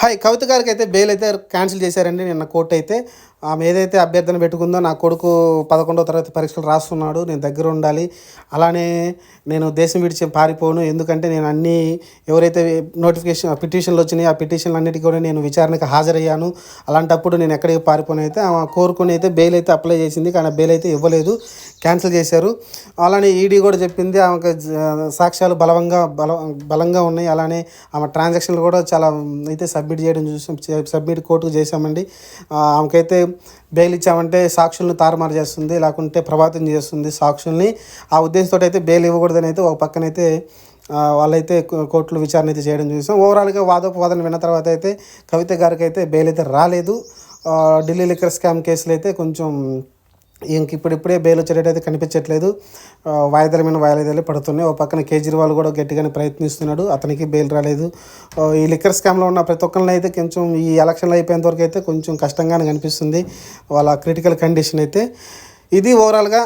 Hi కవిత గారికి అయితే bail అయితే క్యాన్సిల్ చేశారండి. నిన్న కోర్టు అయితే ఆమె ఏదైతే అభ్యర్థన పెట్టుకుందో నా కొడుకు పదకొండవ తరగతి పరీక్షలు రాస్తున్నాడు నేను దగ్గర ఉండాలి. అలానే నేను దేశం విడిచి పారిపోను. ఎందుకంటే నేను అన్ని ఎవరైతే నోటిఫికేషన్ పిటిషన్లు వచ్చినాయి ఆ పిటిషన్లు అన్నిటికీ కూడా నేను విచారణకు హాజరయ్యాను. అలాంటప్పుడు నేను ఎక్కడికి పారిపోను అయితే ఆమె కోరుకుని అయితే బెయిల్ అయితే అప్లై చేసింది కానీ బెయిల్ అయితే ఇవ్వలేదు. క్యాన్సిల్ చేశారు. అలానే ఈడీ కూడా చెప్పింది ఆమెకు సాక్ష్యాలు బలంగా బల బలంగా ఉన్నాయి. అలానే ఆమె ట్రాన్సాక్షన్లు కూడా చాలా అయితే సబ్మిట్ చేయడం చూసాం సబ్మిట్ కోర్టుకు చేశామండి. ఆమెకైతే బెయిల్ ఇచ్చామంటే సాక్షులను తారుమారు చేస్తుంది లేకుంటే ప్రభావితం చేస్తుంది సాక్షుల్ని. ఆ ఉద్దేశంతో అయితే బెయిల్ ఇవ్వకూడదని అయితే ఒక పక్కనైతే వాళ్ళైతే కో- కోర్టులో విచారణ అయితే చేయడం చూసాం. ఓవరాల్గా వాదోపవాదన విన్న తర్వాత అయితే కవిత గారికి అయితే బెయిల్ అయితే రాలేదు. ఢిల్లీ లిక్కర్ స్కామ్ కేసులు అయితే కొంచెం ఇంక ఇప్పుడిప్పుడే బెయిల్ వచ్చేటట్టు అయితే కనిపించట్లేదు. వాయిదాల మీద వాయిదాలు పడుతున్నాయి. ఓ పక్కన కేజ్రీవాల్ కూడా గట్టిగానే ప్రయత్నిస్తున్నాడు. అతనికి బెయిల్ రాలేదు. ఈ లిక్కర్ స్కామ్లో ఉన్న ప్రతి ఒక్కరిని అయితే కొంచెం ఈ ఎలక్షన్లు అయిపోయేంత వరకు అయితే కొంచెం కష్టంగానే కనిపిస్తుంది వాళ్ళ క్రిటికల్ కండిషన్ అయితే. ఇది ఓవరాల్గా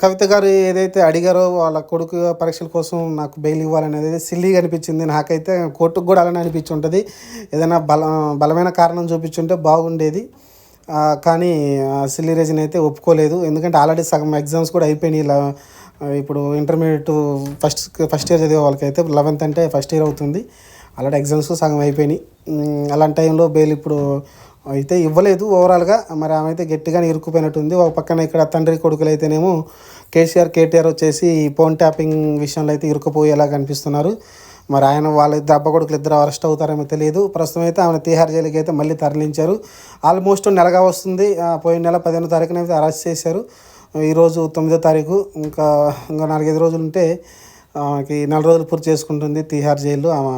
కవిత గారు ఏదైతే అడిగారో వాళ్ళ కొడుకు పరీక్షల కోసం నాకు బెయిల్ ఇవ్వాలనేది సిల్లీగా అనిపించింది. నాకైతే కోర్టుకు కూడా అలానే అనిపించి ఉంటుంది. ఏదైనా బల బలమైన కారణం చూపించుంటే బాగుండేది. కానీ సిల్లీ రీజన్ అయితే ఒప్పుకోలేదు. ఎందుకంటే ఆల్రెడీ సగం ఎగ్జామ్స్ కూడా అయిపోయినాయి. ఇలా ఇప్పుడు ఇంటర్మీడియట్ ఫస్ట్ ఫస్ట్ ఇయర్ చదివే వాళ్ళకైతే లెవెన్త్ అంటే ఫస్ట్ ఇయర్ అవుతుంది. ఆల్రెడీ ఎగ్జామ్స్ సగం అయిపోయినాయి. అలాంటి టైంలో బెయిల్ ఇప్పుడు అయితే ఇవ్వలేదు ఓవరాల్గా మరి ఆమె అయితే గట్టిగానే ఇరుక్కుపోయినట్టుంది. ఒక పక్కన ఇక్కడ తండ్రి కొడుకులు అయితేనేమో కేసీఆర్ కేటీఆర్ వచ్చేసి ఫోన్ ట్యాపింగ్ విషయంలో అయితే ఇరుక్కుపోయేలా కనిపిస్తున్నారు మరి ఆయన వాళ్ళ ఇద్దరు అబ్బ కొడుకులు ఇద్దరు అరెస్ట్ అవుతారేమో తెలియదు. ప్రస్తుతం అయితే ఆమె తీహార్ జైలుకి అయితే మళ్ళీ తరలించారు. ఆల్మోస్ట్ నెలగా వస్తుంది. పోయిన నెల పదిహేనో తారీఖున అయితే అరెస్ట్ చేశారు. ఈరోజు తొమ్మిదో తారీఖు. ఇంకా ఇంకా నాలుగైదు రోజులు ఉంటే ఆమెకి నెల రోజులు పూర్తి చేసుకుంటుంది తీహార్ జైలు ఆమె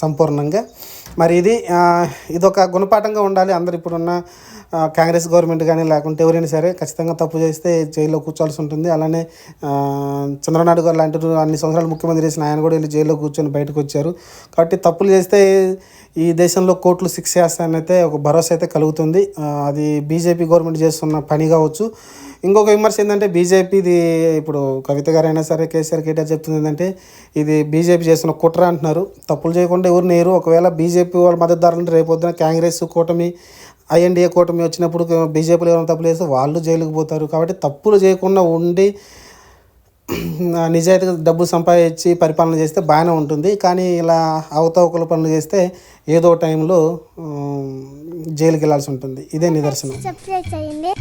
సంపూర్ణంగా. మరి ఇది ఇదొక గుణపాఠంగా ఉండాలి. అందరు ఇప్పుడున్న కాంగ్రెస్ గవర్నమెంట్ కానీ లేకుంటే ఎవరైనా సరే ఖచ్చితంగా తప్పు చేస్తే జైల్లో కూర్చోాల్సి ఉంటుంది. అలానే ఆ, చంద్రనాయుడు గారు లాంటి అన్ని సంవత్సరాలు ముఖ్యమంత్రి చేసిన ఆయన కూడా వెళ్ళి జైల్లో కూర్చొని బయటకు వచ్చారు. కాబట్టి తప్పులు చేస్తే ఈ దేశంలో కోట్లు శిక్ష చేస్తానని అయితే ఒక భరోసా అయితే కలుగుతుంది. అది బీజేపీ గవర్నమెంట్ చేస్తున్న పని కావచ్చు. ఇంకొక విమర్శ ఏంటంటే బీజేపీది ఇప్పుడు కవిత గారైనా సరే కేసీఆర్ కేటీఆర్ చెప్తుంది ఏంటంటే ఇది బీజేపీ చేస్తున్న కుట్ర అంటున్నారు. తప్పులు చేయకుండా ఎవరు నేరు. ఒకవేళ బీజేపీ వాళ్ళ మద్దతుదారులు రేపొద్దున కాంగ్రెస్ కూటమి ఐఎన్డీఏ కూటమి వచ్చినప్పుడు బీజేపీలో ఎవరైనా తప్పులు చేస్తే వాళ్ళు జైలుకు పోతారు. కాబట్టి తప్పులు చేయకుండా ఉండి నిజాయితీగా డబ్బు సంపాదించి పరిపాలన చేస్తే బాగానే ఉంటుంది. కానీ ఇలా అవతవకల పనులు చేస్తే ఏదో టైంలో జైలుకి వెళ్ళాల్సి ఉంటుంది. ఇదే నిదర్శనం. సబ్స్క్రైబ్ చేయండి.